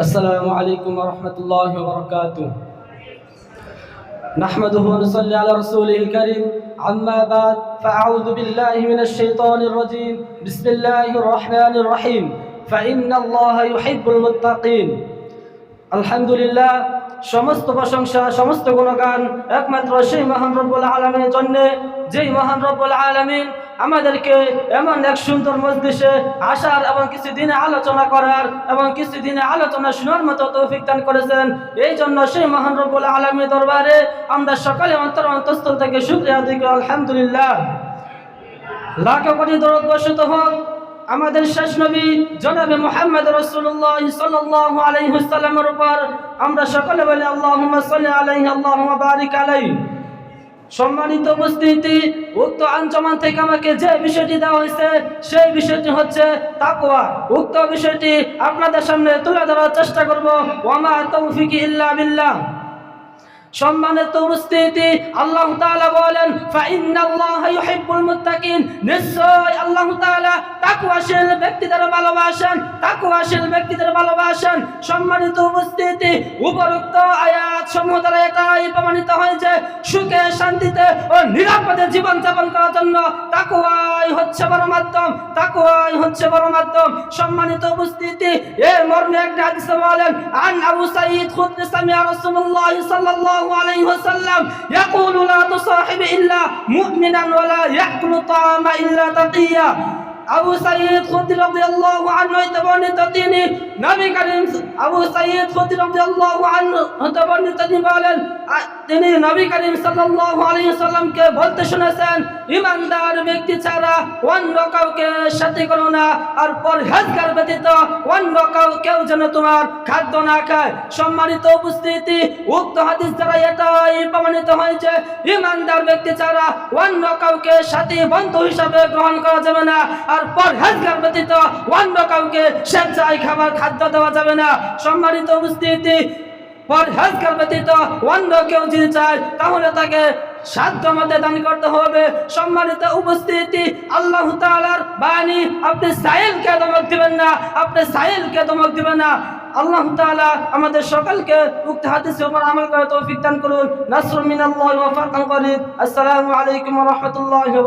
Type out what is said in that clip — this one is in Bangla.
السلام عليكم ورحمة الله وبركاته نحمده ونصلي على رسوله الكريم عما بعد فأعوذ بالله من الشيطان الرجيم بسم الله الرحمن الرحيم فإن الله يحب المتقين الحمد لله সমস্ত প্রশংসা সমস্ত গুণগান একমাত্র সেই মহান রব্বুল আলমীর জন্য যেই মহান রব্বুল আলমিন আমাদেরকে এমন এক সুন্দর মজলিসে আসার এবং কিছু দিনে আলোচনা করার এবং কিছু দিনে আলোচনা শোনার মতো তৌফিক দান করেছেন। এই জন্য সেই মহান রব্বুল আলমীর দরবারে আমরা সকালে অন্তর অন্তঃস্থল থেকে শুক্রিয়া দিই আলহামদুলিল্লাহ। লাখ কোটি দরদ বসত হোক। আমাদের শেষ নবী জনাবে মোহাম্মদ রসুল্লাহ সাল্লাল্লাহু আলাইহি ওয়াসাল্লামের উপর আমরা সকলে বলি, আল্লাহুম্মা সাল্লি আলাইহি, আল্লাহুম্মা বারিক আলাইহি। সম্মানিত উপস্থিতি, উক্ত আঞ্চমান থেকে আমাকে যে বিষয়টি দেওয়া হয়েছে, সেই বিষয়টি হচ্ছে তাকুয়া উক্ত বিষয়টি আপনাদের সামনে তুলে ধরার চেষ্টা করব। ওমা তৌফিকি ইল্লা বিল্লাহ। সম্মানিত উপস্থিতি, আল্লাহ তাআলা বলেন নিশ্চয় আল্লাহ তাআলা তাকওয়াশীল ব্যক্তিদের ভালোবাসেন, তাকওয়াশীল ব্যক্তিদের ভালোবাসেন। সম্মানিত উপস্থিতি, উপরোক্ত আয়াত সমূহ এটাই প্রমাণিত হয় যে সুখে, শান্তিতে ও নিরাপদে জীবন যাপন করার জন্য তাকওয়াই হচ্ছে বড় মাধ্যম, তাকওয়াই হচ্ছে বড় মাধ্যম। সম্মানিত উপস্থিতি, এর মর্মে একটা হাদিসে বলেন, আন আবু সাঈদ খুদরি সামিয়া রাসূলুল্লাহ সাল্লাল্লাহু عليه وسلم يقول لا تصاحب إلا مؤمنا ولا يأكل طعام إلا تقيا. আবু সাইয়দ খুদরি রাদিয়াল্লাহু আনহু হইতে বর্ণিত তিনি নবী করিম আবু সাইয়দ খুদরি রাদিয়াল্লাহু আনহু হইতে বর্ণিত তিনি বলেন তিনি নবী করিম সাল্লাল্লাহু আলাইহি সাল্লামকে বলতে শুনেছেন, ইমানদার ব্যক্তি ছাড়া অন্য কাউকে সাথী করো না আর পরহেজগার ব্যতীত অন্য কাউ, কেউ যেন তোমার খাদ্য না খায়। সম্মানিত উপস্থিতি, উক্ত হাদিস দ্বারা এটাই প্রমাণিত হয়েছে, ইমানদার ব্যক্তি ছাড়া অন্য কাউকে সাথী বন্ধু হিসাবে গ্রহণ করা যাবে না। আর পরহেজগার ব্যতীত অন্য কাউকে স্বেচ্ছায় খাবার, খাদ্য দেওয়া যাবে না। সম্মানিত উপস্থিতি পরহেজগার ব্যতীত অন্য কেউ যদি চায়, তাহলে তাকে সাধ্য মধ্যে দান করতে হবে। সম্মানিত উপস্থিতি, আল্লাহ তাআলার বাণী, আপনি সাইলকে দমক দিবেন না, আপনি সাইলকে দমক দিবেন না। আল্লাহ তাআলা আমাদের সকলকে উক্ত হাদিসের উপর আমল করে তৌফিক দান করুন। নাসরুম মিনাল্লাহি ওয়া আসসালামু আলাইকুম ওয়া রাহমাতুল্লাহি